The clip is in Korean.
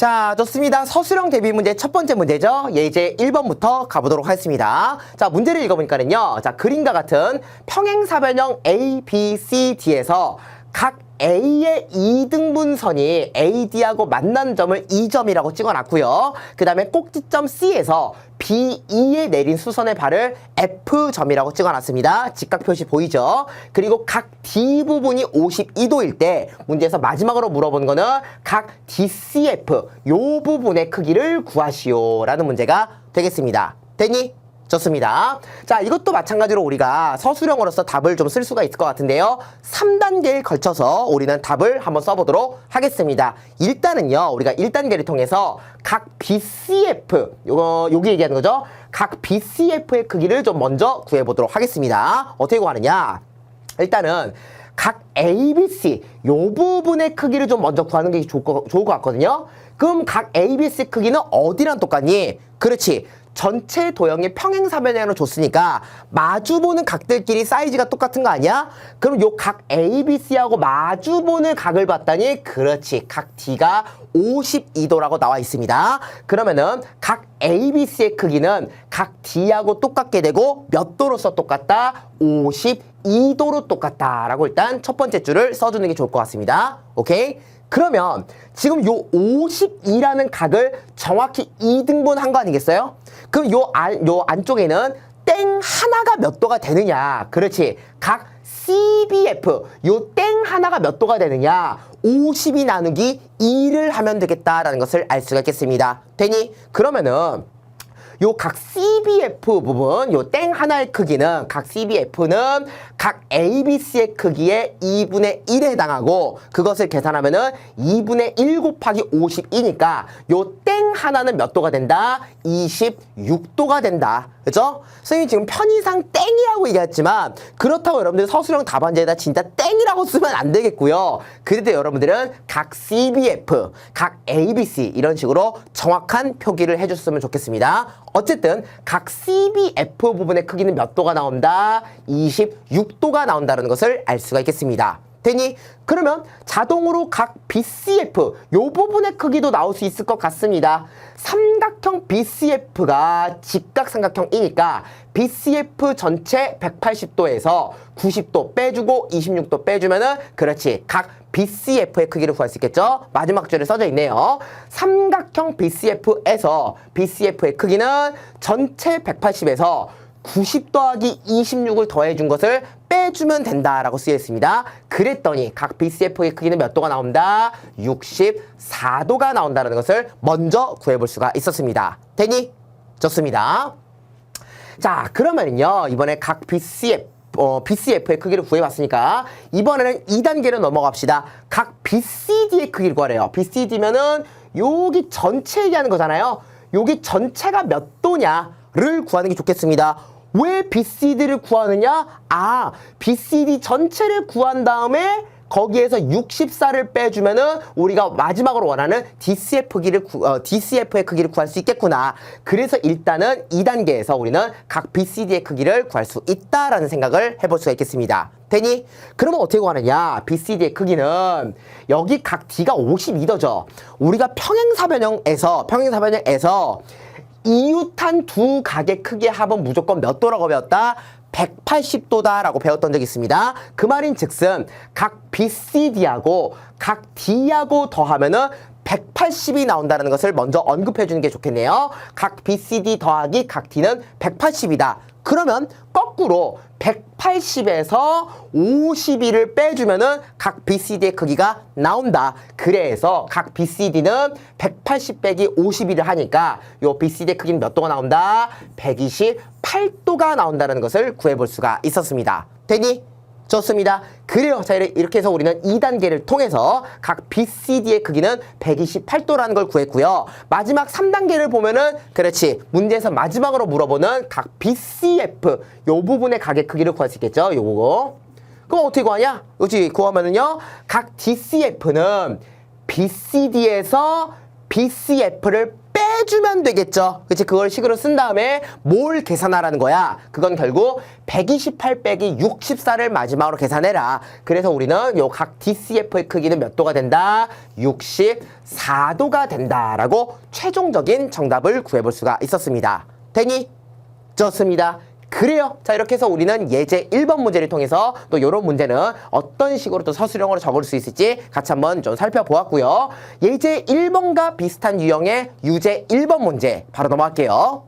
자, 좋습니다. 서술형 대비 문제 첫 번째 문제죠. 예제 1번부터 가보도록 하겠습니다. 자, 문제를 읽어보니까는요. 자, 그림과 같은 평행사변형 A, B, C, D에서 각 A의 이등분선이 AD하고 만난 점을 2점이라고 찍어놨고요. 그 다음에 꼭지점 C에서 B2에 내린 수선의 발을 F점이라고 찍어놨습니다. 직각 표시 보이죠? 그리고 각 D 부분이 52도일 때 문제에서 마지막으로 물어본 거는 각 DCF 요 부분의 크기를 구하시오 라는 문제가 되겠습니다. 됐니? 좋습니다. 자, 이것도 마찬가지로 우리가 서술형으로서 답을 좀 쓸 수가 있을 것 같은데요. 3단계에 걸쳐서 우리는 답을 한번 써보도록 하겠습니다. 일단은요, 우리가 1단계를 통해서 각 BCF, 요거, 여기 얘기하는 거죠. 각 BCF의 크기를 좀 먼저 구해보도록 하겠습니다. 어떻게 구하느냐? 일단은 각 ABC 요 부분의 크기를 좀 먼저 구하는 게 좋을 것, 좋을 것 같거든요. 그럼 각 ABC 크기는 어디랑 똑같니? 그렇지. 전체 도형이 평행사변형으로 줬으니까 마주보는 각들끼리 사이즈가 똑같은 거 아니야? 그럼 요 각 ABC하고 마주보는 각을 봤더니 그렇지. 각 D가 52도라고 나와 있습니다. 그러면은 각 ABC의 크기는 각 D하고 똑같게 되고 몇 도로서 똑같다? 52도로 똑같다라고 일단 첫 번째 줄을 써주는 게 좋을 것 같습니다. 오케이? 그러면 지금 요 52라는 각을 정확히 2등분 한 거 아니겠어요? 그럼 요, 안, 요 안쪽에는 땡 하나가 몇 도가 되느냐? 그렇지. 각 CBF 요 땡 하나가 몇 도가 되느냐? 50이 나누기 2를 하면 되겠다라는 것을 알 수가 있겠습니다. 되니? 그러면은 요 각 CBF 부분, 요 땡 하나의 크기는 각 CBF는 각 ABC의 크기의 2분의 1에 해당하고 그것을 계산하면 은 2분의 1 곱하기 52니까 요 땡 하나는 몇 도가 된다? 26도가 된다. 그죠? 선생님 지금 편의상 땡이라고 얘기했지만 그렇다고 여러분들 서술형 답안지에다 진짜 땡이라고 쓰면 안 되겠고요. 그래도 여러분들은 각 CBF, 각 ABC 이런 식으로 정확한 표기를 해줬으면 좋겠습니다. 어쨌든 각 CBF 부분의 크기는 몇 도가 나온다? 26도가 나온다는 것을 알 수가 있겠습니다. 되니? 그러면 자동으로 각 BCF 요 부분의 크기도 나올 수 있을 것 같습니다. 삼각형 BCF가 직각삼각형이니까 BCF 전체 180도에서 90도 빼주고 26도 빼주면은 그렇지 각 BCF의 크기를 구할 수 있겠죠? 마지막 줄에 써져 있네요. 삼각형 BCF에서 BCF의 크기는 전체 180에서 90 더하기 26을 더해준 것을 빼주면 된다라고 쓰여 있습니다. 그랬더니 각 BCF의 크기는 몇 도가 나온다? 64도가 나온다는 것을 먼저 구해볼 수가 있었습니다. 되니? 좋습니다. 자, 그러면요. 이번에 각 BCF, 어, BCF의 크기를 구해봤으니까 이번에는 2단계로 넘어갑시다. 각 BCD의 크기를 구하래요. BCD면은 여기 전체 얘기하는 거잖아요. 여기 전체가 몇 도냐 를 구하는 게 좋겠습니다. 왜 BCD를 구하느냐? 아, BCD 전체를 구한 다음에 거기에서 64를 빼주면은 우리가 마지막으로 원하는 DCF 크기를 구, 어, DCF의 크기를 구할 수 있겠구나. 그래서 일단은 2단계에서 우리는 각 BCD의 크기를 구할 수 있다라는 생각을 해볼 수가 있겠습니다. 되니? 그러면 어떻게 구하느냐? BCD의 크기는 여기 각 D가 52도죠. 우리가 평행사변형에서 평행사변형에서 이웃한 두 각의 크기의 합은 무조건 몇 도라고 배웠다? 180도다라고 배웠던 적이 있습니다. 그 말인 즉슨 각 BCD하고 각 D하고 더하면은 180이 나온다는 것을 먼저 언급해 주는 게 좋겠네요. 각 BCD 더하기 각 D는 180이다. 그러면 거꾸로 180에서 52를 빼주면은 각 BCD의 크기가 나온다. 그래서 각 BCD는 180 빼기 52를 하니까 요 BCD의 크기는 몇 도가 나온다? 128도가 나온다는 것을 구해볼 수가 있었습니다. 되니? 좋습니다. 그래요. 자, 이렇게 해서 우리는 2단계를 통해서 각 BCD의 크기는 128도라는 걸 구했고요. 마지막 3단계를 보면은 그렇지. 문제에서 마지막으로 물어보는 각 BCF 요 부분의 각의 크기를 구할 수 있겠죠. 요거. 그럼 어떻게 구하냐? 그렇지. 구하면은요. 각 DCF는 BCD에서 BCF를 빼주면 되겠죠. 그치? 그걸 식으로 쓴 다음에 뭘 계산하라는 거야? 그건 결국 128 빼기 64를 마지막으로 계산해라. 그래서 우리는 요 각 DCF의 크기는 몇 도가 된다? 64도가 된다라고 최종적인 정답을 구해볼 수가 있었습니다. 되니? 좋습니다. 그래요. 자, 이렇게 해서 우리는 예제 1번 문제를 통해서 또 이런 문제는 어떤 식으로 또 서술형으로 적을 수 있을지 같이 한번 좀 살펴보았고요. 예제 1번과 비슷한 유형의 유제 1번 문제 바로 넘어갈게요.